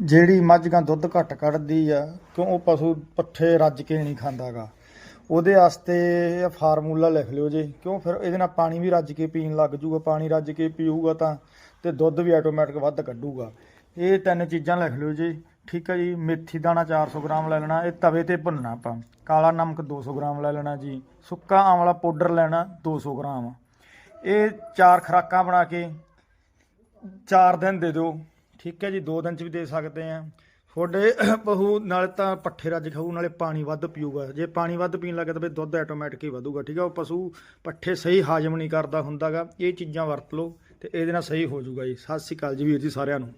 ਜਿਹੜੀ ਮੱਝ ਗਾਂ ਦੁੱਧ ਘੱਟ ਕੱਢਦੀ ਆ, ਕਿਉਂ ਉਹ ਪਸ਼ੂ ਪੱਠੇ ਰੱਜ ਕੇ ਨਹੀਂ ਖਾਂਦਾਗਾ। ਉਹਦੇ ਵਾਸਤੇ ਇਹ ਫਾਰਮੂਲਾ ਲਿਖ ਲਿਓ ਜੀ, ਕਿਉਂ ਫਿਰ ਇਹਦੇ ਨਾਲ ਪਾਣੀ ਵੀ ਰੱਜ ਕੇ ਪੀਣ ਲੱਗ ਜੂਗਾ, ਪਾਣੀ ਰੱਜ ਕੇ ਪੀਊਗਾ ਤਾਂ, ਤੇ ਦੁੱਧ ਵੀ ਆਟੋਮੈਟਿਕ ਵੱਧ ਕੱਢੂਗਾ। ਇਹ ਤਿੰਨ ਚੀਜ਼ਾਂ ਲਿਖ ਲਿਓ ਜੀ, ਠੀਕ ਹੈ ਜੀ, ਮੇਥੀ ਦਾਣਾ 400 ਗ੍ਰਾਮ ਲੈ ਲੈਣਾ, ਇਹ ਤਵੇ ਤੇ ਭੁੰਨਣਾ ਆਪਾਂ, ਕਾਲਾ ਨਮਕ 200 ਗ੍ਰਾਮ ਲੈ ਲੈਣਾ ਜੀ, ਸੁੱਕਾ ਆਮਲਾ ਪਾਊਡਰ ਲੈਣਾ 200 ਗ੍ਰਾਮ। ਇਹ ਚਾਰ ਖਰਾਕਾਂ ਬਣਾ ਕੇ ਚਾਰ ਦਿਨ ਦੇ ਦਿਓ। ਠੀਕ ਹੈ ਜੀ, ਦੋ ਦਿਨ ਚ ਵੀ ਦੇ ਸਕਦੇ ਆ ਤੁਹਾਡੇ ਪਹੂ ਨਾਲੇ ਤਾਂ ਪੱਠੇ ਰੱਜ ਖਾਊ, ਨਾਲੇ ਪਾਣੀ ਵੱਧ ਪੀਊਗਾ। ਜੇ ਪਾਣੀ ਵੱਧ ਪੀਣ ਲੱਗੇ ਤਾਂ ਫਿਰ ਦੁੱਧ ਆਟੋਮੈਟਿਕ ਹੀ ਵਧੂਗਾ, ਠੀਕ ਹੈ। ਉਹ ਪਸ਼ੂ ਪੱਠੇ ਸਹੀ ਹਾਜ਼ਮ ਨਹੀਂ ਕਰਦਾ ਹੁੰਦਾਗਾ। ਇਹ ਚੀਜ਼ਾਂ ਵਰਤ ਲਓ ਤੇ ਇਹਦੇ ਨਾਲ ਸਹੀ ਹੋ ਜਾਊਗਾ ਜੀ। ਸਤਿ ਸ਼੍ਰੀ ਅਕਾਲ ਜੀ ਵੀਰ ਜੀ ਸਾਰਿਆਂ ਨੂੰ।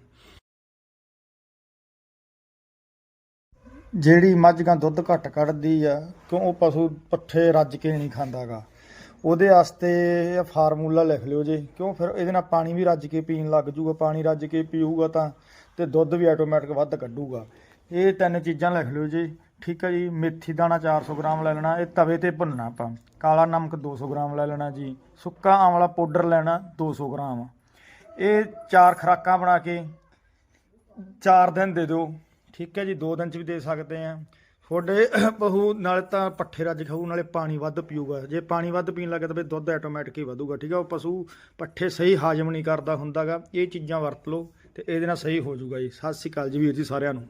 ਜਿਹੜੀ ਮੱਝ ਗਾਂ ਦੁੱਧ ਘੱਟ ਕੱਢਦੀ ਆ, ਕਿਉਂ ਉਹ ਪਸ਼ੂ ਪੱਠੇ ਰੱਜ ਕੇ ਨਹੀਂ ਖਾਂਦਾਗਾ? ਉਹਦੇ ਵਾਸਤੇ ਇਹ ਫਾਰਮੂਲਾ ਲਿਖ ਲਿਓ ਜੀ। ਕਿਉਂ? ਫਿਰ ਇਹਦੇ ਨਾਲ ਪਾਣੀ ਵੀ ਰੱਜ ਕੇ ਪੀਣ ਲੱਗ ਜੂਗਾ। ਪਾਣੀ ਰੱਜ ਕੇ ਪੀਊਗਾ ਤਾਂ ਤੇ ਦੁੱਧ ਵੀ ਆਟੋਮੈਟਿਕ ਵੱਧ ਕੱਢੂਗਾ। ਇਹ ਤਿੰਨ ਚੀਜ਼ਾਂ ਲਿਖ ਲਿਓ ਜੀ। ਠੀਕ ਹੈ ਜੀ? ਮੇਥੀ ਦਾਣਾ 400 ਗ੍ਰਾਮ ਲੈ ਲੈਣਾ। ਇਹ ਤਵੇ ਤੇ ਭੁੰਨਣਾ ਆਪਾਂ। ਕਾਲਾ ਨਮਕ 200 ਗ੍ਰਾਮ ਲੈ ਲੈਣਾ ਜੀ। ਸੁੱਕਾ ਆਮਲਾ ਪਾਊਡਰ ਲੈਣਾ 200 ਗ੍ਰਾਮ। ਇਹ ਚਾਰ ਖਰਾਕਾਂ ਬਣਾ ਕੇ ਚਾਰ ਦਿਨ ਦੇ ਦਿਓ। ਠੀਕ ਹੈ ਜੀ? ਦੋ ਦਿਨ ਚ ਵੀ ਦੇ ਸਕਦੇ ਆ। ਤੁਹਾਡੇ ਪਹੂ ਨਾਲੇ ਤਾਂ ਪੱਠੇ ਰੱਜ ਖਾਊ, ਨਾਲੇ ਪਾਣੀ ਵੱਧ ਪੀਊਗਾ। ਜੇ ਪਾਣੀ ਵੱਧ ਪੀਣ ਲੱਗੇ ਤਾਂ ਵੀ ਦੁੱਧ ਆਟੋਮੈਟਿਕ ਹੀ ਵਧੂਗਾ, ਠੀਕ ਆ? ਉਹ ਪਸ਼ੂ ਪੱਠੇ ਸਹੀ ਹਾਜ਼ਮ ਨਹੀਂ ਕਰਦਾ ਹੁੰਦਾਗਾ। ਇਹ ਚੀਜ਼ਾਂ ਵਰਤ ਲਓ ਤੇ ਇਹਦੇ ਨਾਲ ਸਹੀ ਹੋ ਜਾਊਗਾ ਜੀ। ਸਤਿ ਸ਼੍ਰੀ ਅਕਾਲ ਜੀ ਵੀਰ ਜੀ ਸਾਰਿਆਂ ਨੂੰ।